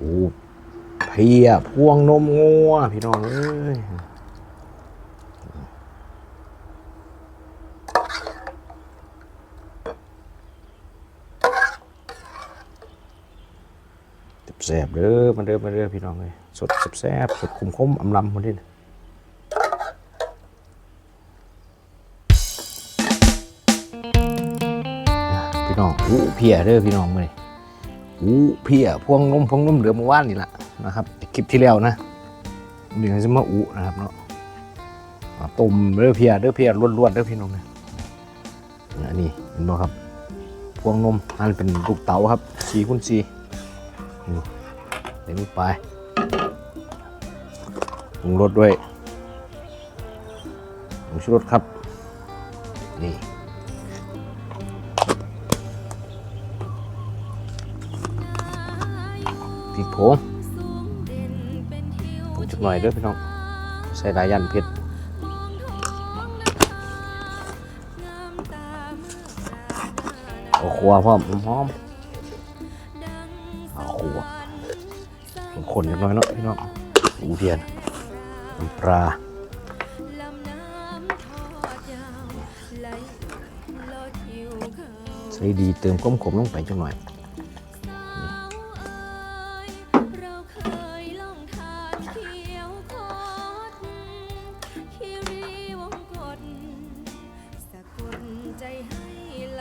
โอ้เพียพวงนมงัวพี่น้องเอ้ยแซ่บเด้อมาเด้อมาเด้อพี่น้องเลยสดแซ่บสดคุ้มคมอำลำหมดนี่พี่น้องอู้เพียเด้อพี่น้องเลย อู้เพียพวงนมพวงนมเหลือเมื่อวานนี่แหละนะครับคลิปที่แล้วนะเดี๋ยวจะมาอู้นะครับเนาะอ่าต้มเด้อเพียเด้อเพียล้วนๆเด้อพี่น้องนะอันนี้เห็นบ่ครับ พวงนมอันเป็นลูกเต๋าครับสีคูณสีเดี๋ยวนี้ไปปรุงรสด้วยผงชูรสครับนี่ ริกโผงผงจักหน่อยเด้อพี่น้อง ใส่หลายยันเผ็ดเอาขัวพร้อมหอมเอาขัวขนจักหน่อยเนาะพี่น้องอูเทียนน้ำปลาใส่ดีเติมก้มขมลงไปจักหน่อย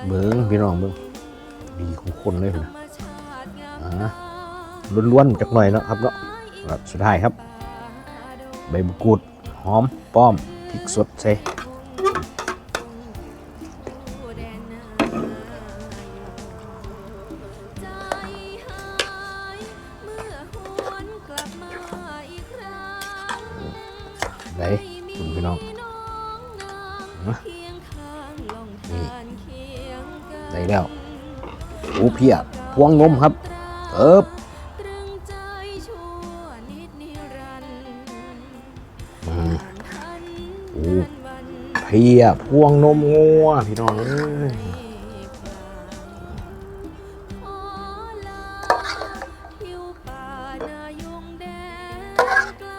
เบิ้งพี่น้องเบิ้งดีของคนเลยนะล้วนๆจักหน่อยเนาะครับเนาะสุดท้ายครับ ใบมะกรูดหอมป้อมพริกสดใส่ พียพวงนมครับเอิบตรึงใจชั่วนิดนิรันดร์อืมทันโอ้เดือนวันเพียพวงนมงัวพี่น้องเอ้ยขอลาทิวป่านายงแดนไกล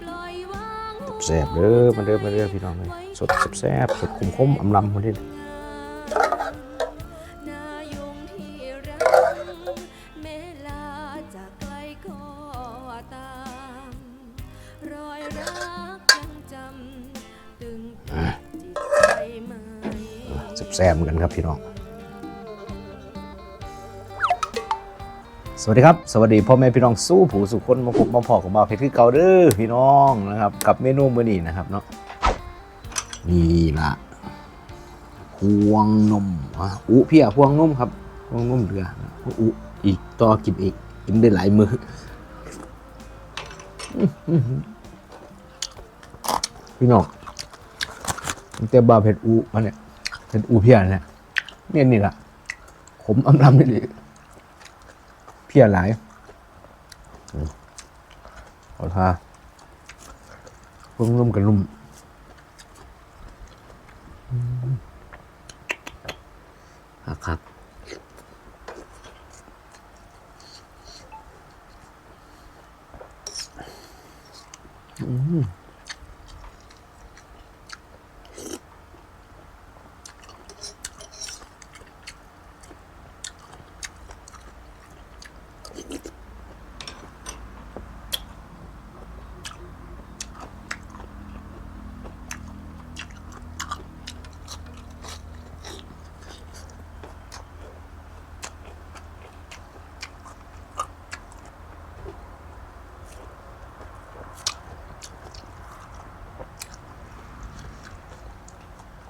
ปล่อยวางแซ่บเด้อมาเด้อมาเด้อพี่น้องเลยสดแซ่บๆสดคุ้มคมๆอำลำคนนี้น แซ่บๆเหมือนกันครับพี่น้อง สวัสดีครับ สวัสดีพ่อแม่พี่น้องสู้ผู้สุขคนมาพบมาพอกับมาเพชรคือเก่าเด้อพี่น้องนะครับ กับเมนูมื้อนี้นะครับเนาะนี่ละพวงนมอุเพียพวงนมครับพวงนมเรืออุอีกต่อกินอีกกินได้หลายมือพี่น้องแต่บาเผ็ดอุมาเนี่ย เผ็ดอุเพียเนี่ยเนี่ยนี่แหละขมอำลำนี่ดิเพี้ยหลายอืมเอาทาเพิ่งนุ่มกับนุ่มอืมครับครับอืม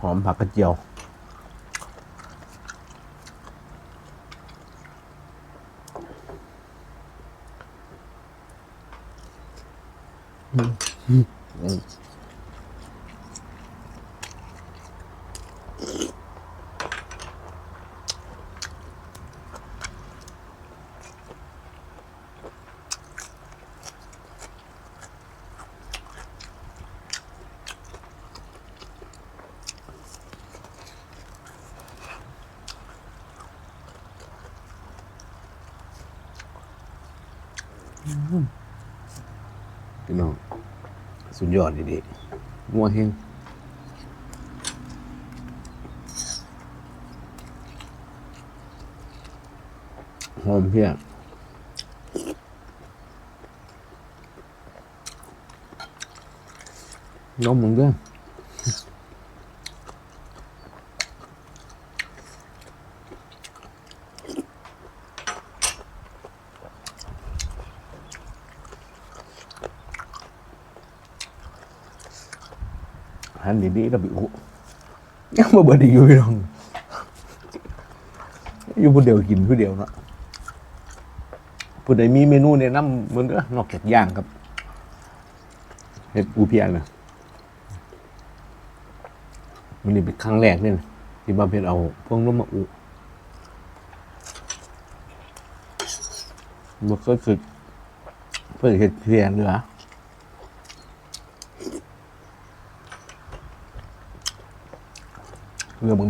อมผักกระเจียว อ พี่น้องสุดยอดดีๆงัวเฮงหอมเพียนมมึงด้วย หันดีๆแล้วไปอุยังมาเบิดอีกอยู่พี่น้องอยู่ผู้เดียวกินผู้เดียวเนาะผู้ใดมีเมนูแนะนำเหมือนก็นอกจากย่างครับเห็ดอูเพียนะมันนี่เป็นครั้งแรกเนี่ยนะที่มาเพชรเอาพวกน้มมาอุมันก็คือเพื่อเห็ดเพียเนื้อ เรือบ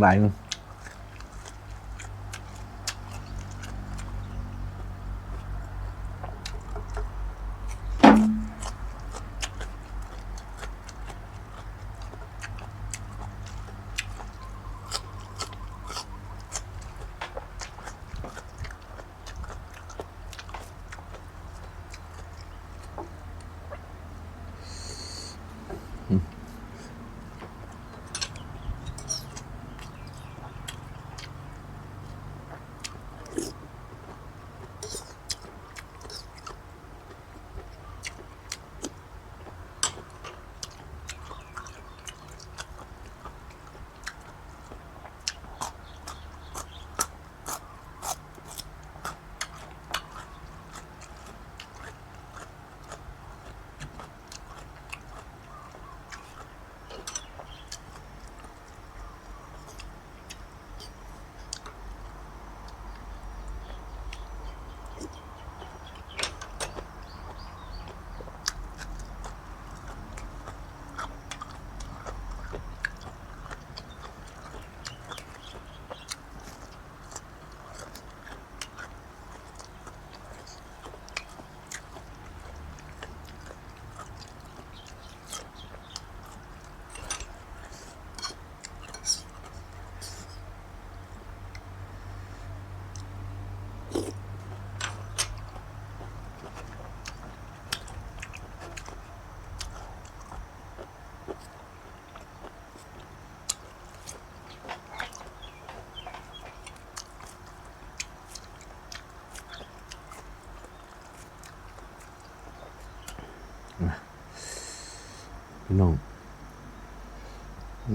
พี่น้อง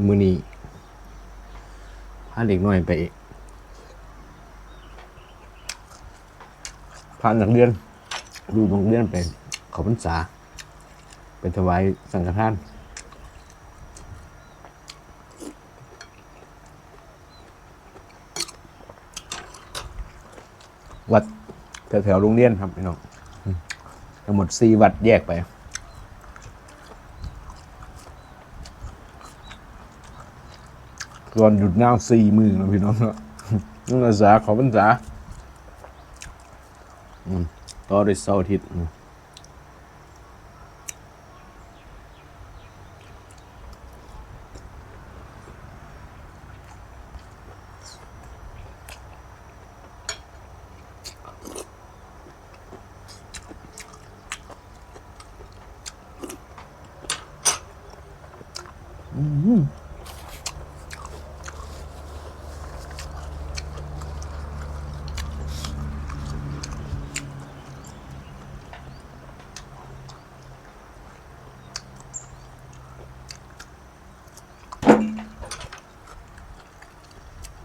มือนี้พาเด็กน้อยไปพานักเรียนดูโรงเรียนไปขาพรรษาไปถวายสังฆทานวัดแถวๆโรงเรียนครับพี่น้องอืมทั้งหมดสี่วัดแยกไป ก่อนหยุดหน้าสี่มือนะพี่น้องเนาะนั่นภาษาขอพรรษาต่อด้วยเสาร์อาทิตย์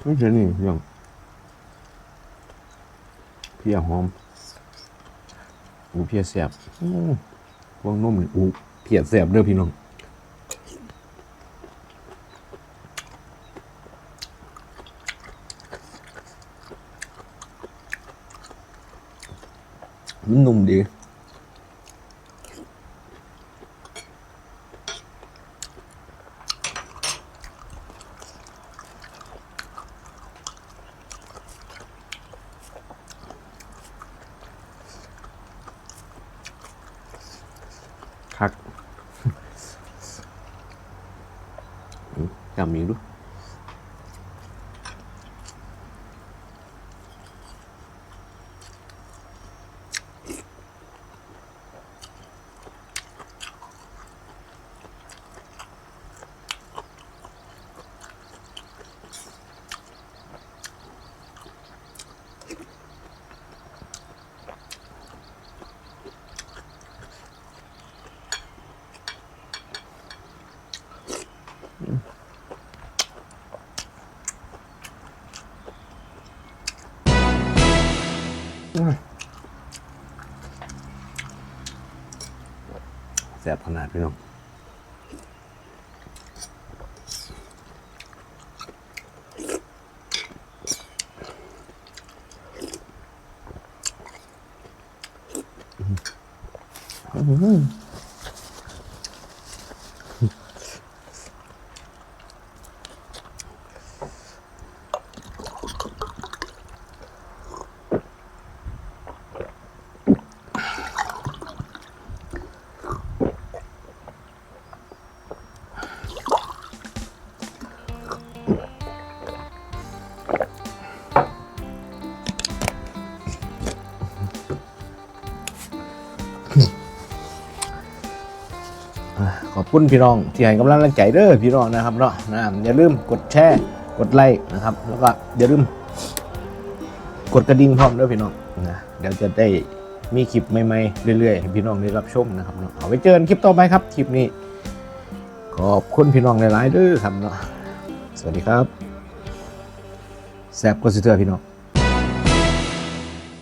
ไม่ใช่นี่พี่น้องเพียหอมอูเพียแสบอืมพวงนุ่มอูเพียแสบเด้อพี่น้องมันนุ่มดี 嗯要迷路 บขนาดพี่น้องอืม คุณพี่น้องที่ให้กำลังใจเด้อพี่น้องนะครับเนาะนะอย่าลืมกดแชร์กดไลค์นะครับ แล้วก็อย่าลืมกดกระดิ่งพร้อมด้อพี่น้องนะเดี๋ยวจะได้มีคลิปใหม่ๆเรื่อยๆให้พี่น้องได้รับชมนะครับเนาะเอาไว้เจอกันคลิปต่อไปครับคลิปนี้ขอบคุณพี่น้องหลายๆเด้อครับเนาะสวัสดีครับแซบก็สิเทือพี่น้อง